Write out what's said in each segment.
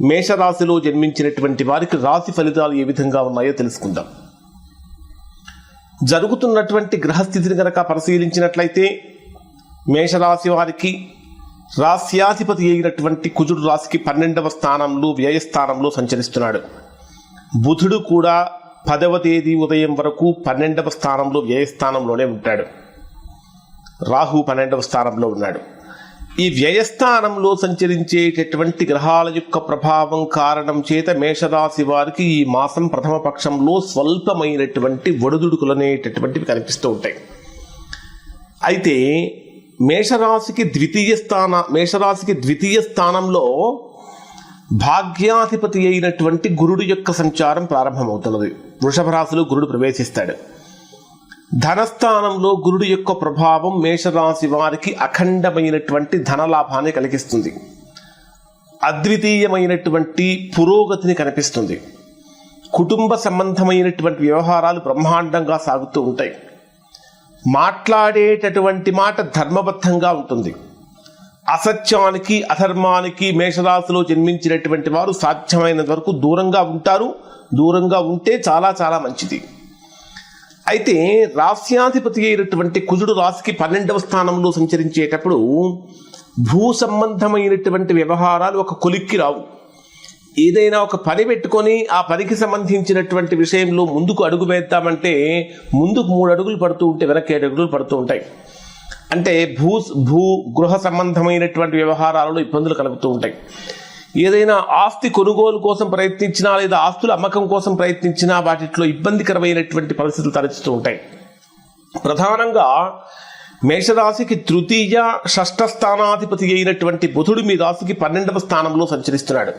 మేషరాశిలో జన్మించినటువంటి వారికి రాశి ఫలితాలు ఏ విధంగా ఉన్నాయో తెలుసుకుందాం. జరుగుతున్నటువంటి గ్రహస్థితిని కనుక పరిశీలించినట్లయితే మేషరాశి వారికి రాశ్యాధిపతి అయినటువంటి కుజుడు రాశికి పన్నెండవ స్థానంలో వ్యయస్థానంలో సంచరిస్తున్నాడు. బుధుడు కూడా పదవ తేదీ ఉదయం వరకు పన్నెండవ స్థానంలో వ్యయస్థానంలోనే ఉంటాడు. రాహు పన్నెండవ స్థానంలో ఉన్నాడు. ఈ వ్యయస్థానంలో సంచరించేటటువంటి గ్రహాల యొక్క ప్రభావం కారణం చేత మేషరాశి వారికి ఈ మాసం ప్రథమ పక్షంలో స్వల్పమైనటువంటి ఒడిదుడుకులు అనేటటువంటివి కనిపిస్తూ ఉంటాయి. అయితే మేషరాశికి ద్వితీయ స్థాన మేషరాశికి ద్వితీయ స్థానంలో భాగ్యాధిపతి అయినటువంటి గురుడు యొక్క సంచారం ప్రారంభమవుతున్నది. వృషభ రాశిలో గురుడు ప్రవేశిస్తాడు. ధనస్థానంలో గురుడు యొక్క ప్రభావం మేషరాశి వారికి అఖండమైనటువంటి ధనలాభాన్ని కలిగిస్తుంది. అద్వితీయమైనటువంటి పురోగతిని కనిపిస్తుంది. కుటుంబ సంబంధమైనటువంటి వ్యవహారాలు బ్రహ్మాండంగా సాగుతూ ఉంటాయి. మాట్లాడేటటువంటి మాట ధర్మబద్ధంగా ఉంటుంది. అసత్యానికి అధర్మానికి మేషరాశిలో జన్మించినటువంటి వారు సాధ్యమైనంత వరకు దూరంగా ఉంటారు. దూరంగా ఉంటే చాలా చాలా మంచిది. అయితే రాస్యాధిపతి అయినటువంటి కుజుడు రాశికి పన్నెండవ స్థానంలో సంచరించేటప్పుడు భూ సంబంధమైనటువంటి వ్యవహారాలు ఒక కొలిక్కి రావు. ఏదైనా ఒక పని పెట్టుకొని ఆ పనికి సంబంధించినటువంటి విషయంలో ముందుకు అడుగు వేద్దామంటే ముందుకు మూడు అడుగులు పడుతూ ఉంటే వెనక్కి ఏడు అడుగులు పడుతూ ఉంటాయి. అంటే భూ భూ గృహ సంబంధమైనటువంటి వ్యవహారాలలో ఇబ్బందులు కలుగుతూ ఉంటాయి. ఏదైనా ఆస్తి కొనుగోలు కోసం ప్రయత్నించినా లేదా ఆస్తుల అమ్మకం కోసం ప్రయత్నించినా వాటిలో ఇబ్బందికరమైనటువంటి పరిస్థితులు తలెత్తుతూ ఉంటాయి. ప్రధానంగా మేషరాశికి తృతీయ షష్ఠ స్థానాధిపతి అయినటువంటి బుధుడు మీ రాశికి పన్నెండవ స్థానంలో సంచరిస్తున్నాడు.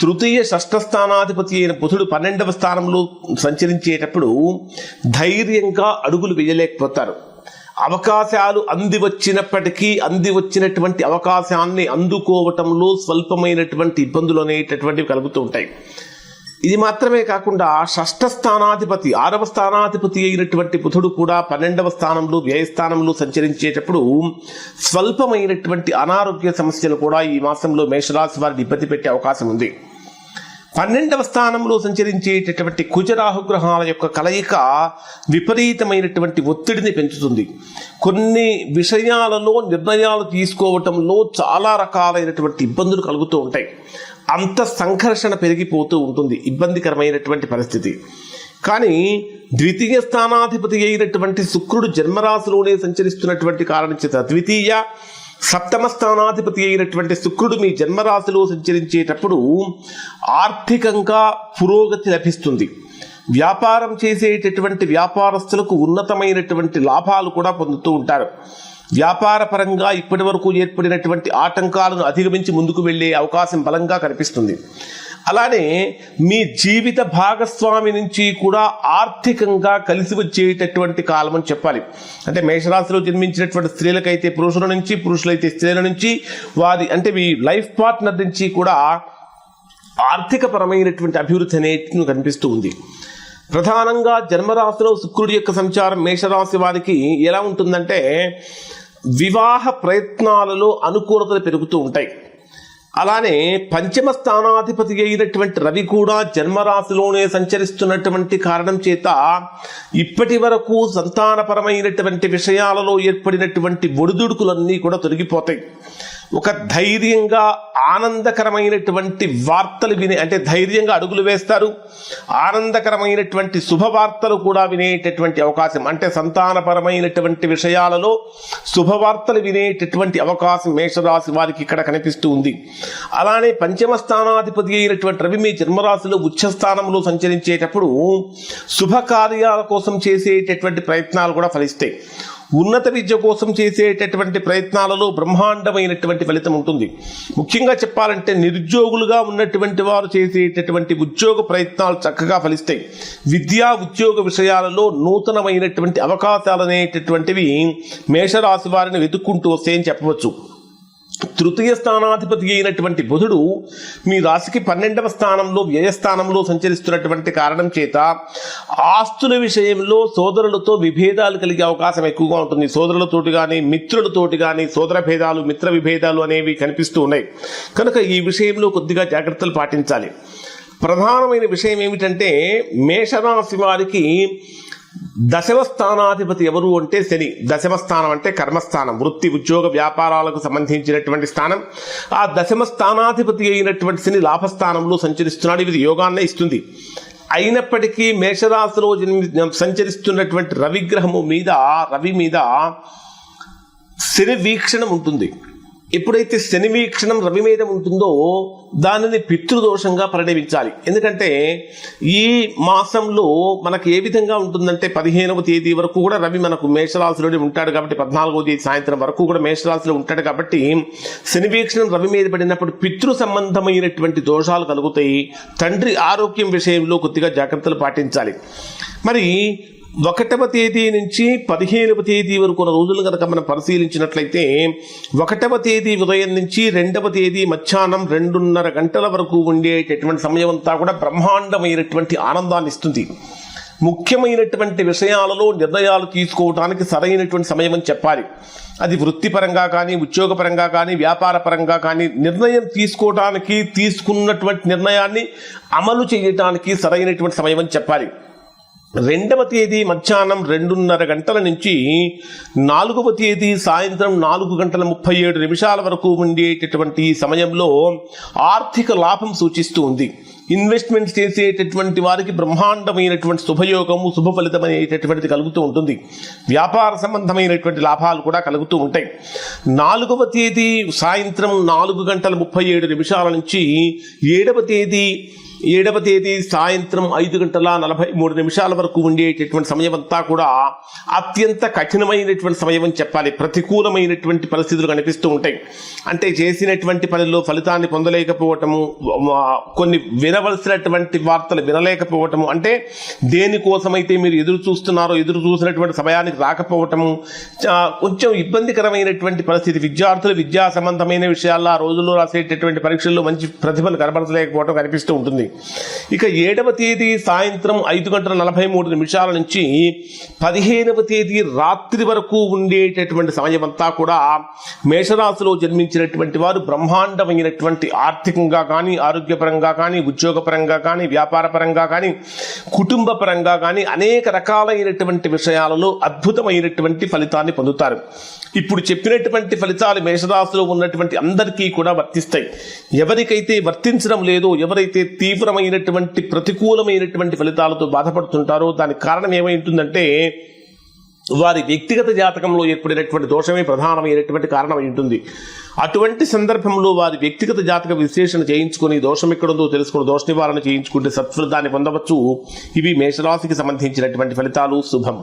తృతీయ షష్ఠ స్థానాధిపతి అయిన బుధుడు పన్నెండవ స్థానంలో సంచరించేటప్పుడు ధైర్యంగా అడుగులు వేయలేకపోతారు. అవకాశాలు అంది వచ్చినప్పటికీ అంది వచ్చినటువంటి అవకాశాన్ని అందుకోవటంలో స్వల్పమైనటువంటి ఇబ్బందులు అనేటటువంటివి కలుగుతూ ఉంటాయి. ఇది మాత్రమే కాకుండా షష్ఠ స్థానాధిపతి ఆరవ స్థానాధిపతి అయినటువంటి బుధుడు కూడా పన్నెండవ స్థానంలో వ్యయస్థానంలో సంచరించేటప్పుడు స్వల్పమైనటువంటి అనారోగ్య సమస్యలు కూడా ఈ మాసంలో మేషరాశి వారిని ఇబ్బంది పెట్టే అవకాశం ఉంది. పన్నెండవ స్థానంలో సంచరించేటటువంటి కుజరాహుగ్రహాల యొక్క కలయిక విపరీతమైనటువంటి ఒత్తిడిని పెంచుతుంది. కొన్ని విషయాలలో నిర్ణయాలు తీసుకోవటంలో చాలా రకాలైనటువంటి ఇబ్బందులు కలుగుతూ ఉంటాయి. అంత సంఘర్షణ పెరిగిపోతూ ఉంటుంది ఇబ్బందికరమైనటువంటి పరిస్థితి. కానీ ద్వితీయ స్థానాధిపతి అయినటువంటి శుక్రుడు జన్మరాశిలోనే సంచరిస్తున్నటువంటి కారణం చేత ద్వితీయ సప్తమ స్థానాధిపతి అయినటువంటి శుక్రుడు మీ జన్మరాశిలో సంచరించేటప్పుడు ఆర్థికంగా పురోగతి లభిస్తుంది. వ్యాపారం చేసేటటువంటి వ్యాపారస్తులకు ఉన్నతమైనటువంటి లాభాలు కూడా పొందుతూ ఉంటారు. వ్యాపార పరంగా ఇప్పటి వరకు ఏర్పడినటువంటి ఆటంకాలను అధిగమించి ముందుకు వెళ్ళే అవకాశం బలంగా కనిపిస్తుంది. అలానే మీ జీవిత భాగస్వామి నుంచి కూడా ఆర్థికంగా కలిసి వచ్చేటటువంటి కాలం అని చెప్పాలి. అంటే మేషరాశిలో జన్మించినటువంటి స్త్రీలకైతే పురుషుల నుంచి పురుషులైతే స్త్రీల నుంచి వారి అంటే మీ లైఫ్ పార్ట్నర్ నుంచి కూడా ఆర్థిక పరమైనటువంటి అభివృద్ధి అనేది కనిపిస్తూ ఉంది. ప్రధానంగా జన్మరాశిలో శుక్రుడి యొక్క సంచారం మేషరాశి వారికి ఎలా ఉంటుందంటే వివాహ ప్రయత్నాలలో అనుకూలతలు పెరుగుతూ ఉంటాయి. అలానే పంచమ స్థానాధిపతి అయినటువంటి రవి కూడా జన్మరాశిలోనే సంచరిస్తున్నటువంటి కారణం చేత ఇప్పటి వరకు సంతానపరమైనటువంటి విషయాలలో ఏర్పడినటువంటి ఒడిదుడుకులన్నీ కూడా తొలగిపోతాయి. ఒక ధైర్యంగా ఆనందకరమైనటువంటి వార్తలు వినే అంటే ధైర్యంగా అడుగులు వేస్తారు. ఆనందకరమైనటువంటి శుభవార్తలు కూడా వినేటటువంటి అవకాశం అంటే సంతానపరమైనటువంటి విషయాలలో శుభవార్తలు వినేటటువంటి అవకాశం మేషరాశి వారికి ఇక్కడ కనిపిస్తూ ఉంది. అలానే పంచమ స్థానాధిపతి అయినటువంటి రవి మీ జన్మరాశిలో ఉచ్చస్థానంలో సంచరించేటప్పుడు శుభకార్యాల కోసం చేసేటటువంటి ప్రయత్నాలు కూడా ఫలిస్తాయి. ఉన్నత విద్య కోసం చేసేటటువంటి ప్రయత్నాలలో బ్రహ్మాండమైనటువంటి ఫలితం ఉంటుంది. ముఖ్యంగా చెప్పాలంటే నిరుద్యోగులుగా ఉన్నటువంటి వారు చేసేటటువంటి ఉద్యోగ ప్రయత్నాలు చక్కగా ఫలిస్తాయి. విద్యా ఉద్యోగ విషయాలలో నూతనమైనటువంటి అవకాశాలు అనేటటువంటివి మేషరాశి వారిని వెతుక్కుంటూ వస్తాయని చెప్పవచ్చు. తృతీయ స్థానాధిపతి అయినటువంటి బుధుడు మీ రాశికి పన్నెండవ స్థానంలో వ్యయస్థానంలో సంచరిస్తున్నటువంటి కారణం చేత ఆస్తుల విషయంలో సోదరులతో విభేదాలు కలిగే అవకాశం ఎక్కువగా ఉంటుంది. సోదరులతోటి కానీ మిత్రులతోటి కానీ సోదర భేదాలు మిత్ర విభేదాలు అనేవి కనిపిస్తూ ఉన్నాయి. కనుక ఈ విషయంలో కొద్దిగా జాగ్రత్తలు పాటించాలి. ప్రధానమైన విషయం ఏమిటంటే మేషరాశి వారికి దశమ స్థానాధిపతి ఎవరు అంటే శని. దశమ స్థానం అంటే కర్మస్థానం. వృత్తి ఉద్యోగ వ్యాపారాలకు సంబంధించినటువంటి స్థానం. ఆ దశమ స్థానాధిపతి అయినటువంటి శని లాభస్థానంలో సంచరిస్తున్నాడు. ఇది యోగాన్నే ఇస్తుంది. అయినప్పటికీ మేషరాశిలో సంచరిస్తున్నటువంటి రవిగ్రహము మీద రవి మీద శని వీక్షణం ఉంటుంది. ఎప్పుడైతే శని వీక్షణం రవి మీద ఉంటుందో దానిని పితృదోషంగా పరిణమించాలి. ఎందుకంటే ఈ మాసంలో మనకు ఏ విధంగా ఉంటుందంటే పదిహేనవ తేదీ వరకు కూడా రవి మనకు మేషరాశిలోనే ఉంటాడు కాబట్టి పద్నాలుగవ తేదీ సాయంత్రం వరకు కూడా మేషరాశిలో ఉంటాడు కాబట్టి శని వీక్షణం రవి మీద పడినప్పుడు పితృ సంబంధమైనటువంటి దోషాలు కలుగుతాయి. తండ్రి ఆరోగ్యం విషయంలో కొద్దిగా జాగ్రత్తలు పాటించాలి. మరి ఒకటవ తేదీ నుంచి పదిహేనవ తేదీ వరకు ఉన్న రోజులు కనుక మనం పరిశీలించినట్లయితే ఒకటవ తేదీ ఉదయం నుంచి రెండవ తేదీ మధ్యాహ్నం రెండున్నర గంటల వరకు ఉండేటటువంటి సమయం అంతా కూడా బ్రహ్మాండమైనటువంటి ఆనందాన్ని ఇస్తుంది. ముఖ్యమైనటువంటి విషయాలలో నిర్ణయాలు తీసుకోవడానికి సరైనటువంటి సమయం అని చెప్పాలి. అది వృత్తిపరంగా కానీ ఉద్యోగపరంగా కానీ వ్యాపార పరంగా కానీ నిర్ణయం తీసుకోవడానికి తీసుకున్నటువంటి నిర్ణయాన్ని అమలు చేయడానికి సరైనటువంటి సమయం అని చెప్పాలి. రెండవ తేదీ మధ్యాహ్నం రెండున్నర గంటల నుంచి నాలుగవ తేదీ సాయంత్రం నాలుగు గంటల ముప్పై ఏడు నిమిషాల వరకు ఉండేటటువంటి సమయంలో ఆర్థిక లాభం సూచిస్తూ ఉంది. ఇన్వెస్ట్మెంట్ చేసేటటువంటి వారికి బ్రహ్మాండమైనటువంటి శుభయోగము శుభ ఫలితం అనేటటువంటిది కలుగుతూ ఉంటుంది. వ్యాపార సంబంధమైనటువంటి లాభాలు కూడా కలుగుతూ ఉంటాయి. నాలుగవ తేదీ సాయంత్రం నాలుగు గంటల ముప్పై ఏడు నిమిషాల నుంచి ఏడవ తేదీ ఏడవ తేదీ సాయంత్రం ఐదు గంటల నలభై మూడు నిమిషాల వరకు ఉండేటటువంటి సమయం అంతా కూడా అత్యంత కఠినమైనటువంటి సమయం అని చెప్పాలి. ప్రతికూలమైనటువంటి పరిస్థితులు కనిపిస్తూ ఉంటాయి. అంటే చేసినటువంటి పనిలో ఫలితాన్ని పొందలేకపోవటము కొన్ని వినవలసినటువంటి వార్తలు వినలేకపోవటము అంటే దేనికోసమైతే మీరు ఎదురు చూస్తున్నారో ఎదురు చూసినటువంటి సమయానికి రాకపోవటము కొంచెం ఇబ్బందికరమైనటువంటి పరిస్థితి. విద్యార్థులు విద్యా సంబంధమైన విషయాల్లో ఆ రోజుల్లో రాసేటటువంటి పరీక్షల్లో మంచి ప్రతిభను కనబరచలేకపోవడం కనిపిస్తూ ఉంటుంది. ఇక ఏడవ తేదీ సాయంత్రం ఐదు గంటల నలభై మూడు నిమిషాల నుంచి పదిహేనవ తేదీ రాత్రి వరకు ఉండేటటువంటి సమయమంతా కూడా మేషరాశిలో జన్మించినటువంటి వారు బ్రహ్మాండమైనటువంటి ఆర్థికంగా కానీ ఆరోగ్యపరంగా కానీ ఉద్యోగపరంగా కానీ వ్యాపార పరంగా కానీ కుటుంబ పరంగా కానీ అనేక రకాలైనటువంటి విషయాలలో అద్భుతమైనటువంటి ఫలితాన్ని పొందుతారు. ఇప్పుడు చెప్పినటువంటి ఫలితాలు మేషరాశిలో ఉన్నటువంటి అందరికీ కూడా వర్తిస్తాయి. ఎవరికైతే వర్తించడం లేదో ఎవరైతే తీవ్రమైనటువంటి ప్రతికూలమైనటువంటి ఫలితాలతో బాధపడుతుంటారో దానికి కారణం ఏమైంటుందంటే వారి వ్యక్తిగత జాతకంలో ఏర్పడినటువంటి దోషమే ప్రధానమైనటువంటి కారణమై ఉంటుంది అటువంటి సందర్భంలో వారి వ్యక్తిగత జాతక విశ్లేషణ చేయించుకొని దోషం ఎక్కడుందో తెలుసుకుని దోష నివారణ చేయించుకుంటే సత్ఫలితాన్ని పొందవచ్చు. ఇవి మేషరాశికి సంబంధించినటువంటి ఫలితాలు. శుభం.